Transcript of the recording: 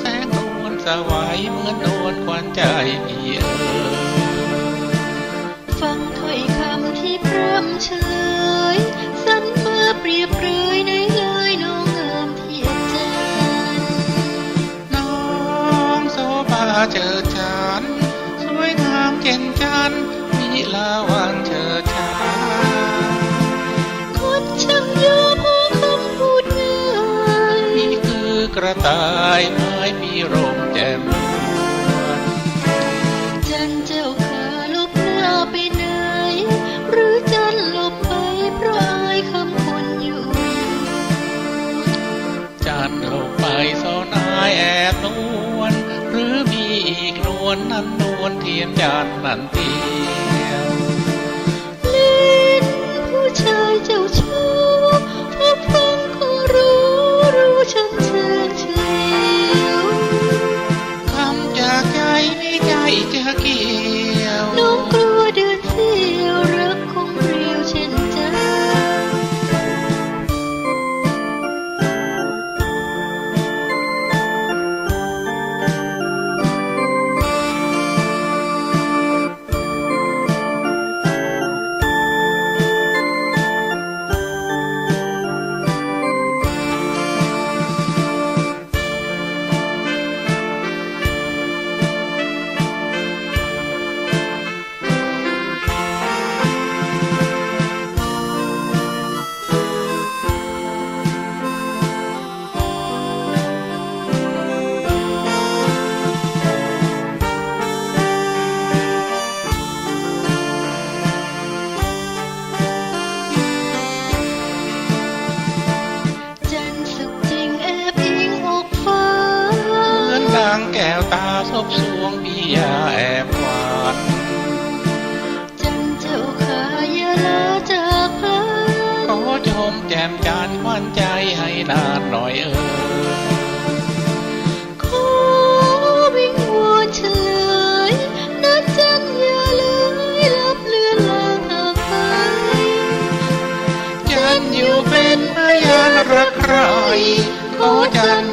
แสงนวลสวายเหมือนนวลควันใจพี่เฟังถ้อยคำที่พร่ำเชื่อ กระต่ายไม้พี่รมแจ่มนวลจันเจ้าขาลบหน้าไปไหน หรือจันหลบไปเพราะอายคำคนอยู่ จันลงไปโซนายแอบนวลหรือมีอีกนวลนั้นนวลเทียมจันนันทีากใจไม่ใจจะกี่ แวตาสบสวงมียาแอบหวานจันเจ้าขาเยาลาจากพลันขอชมแจมจานควันใจให้นานหน่อยเออขอวิงวอนเฉลยนะจันอย่าเลยลับเลือนลาหากจันอยู่เป็นพยานรักใครขอจัน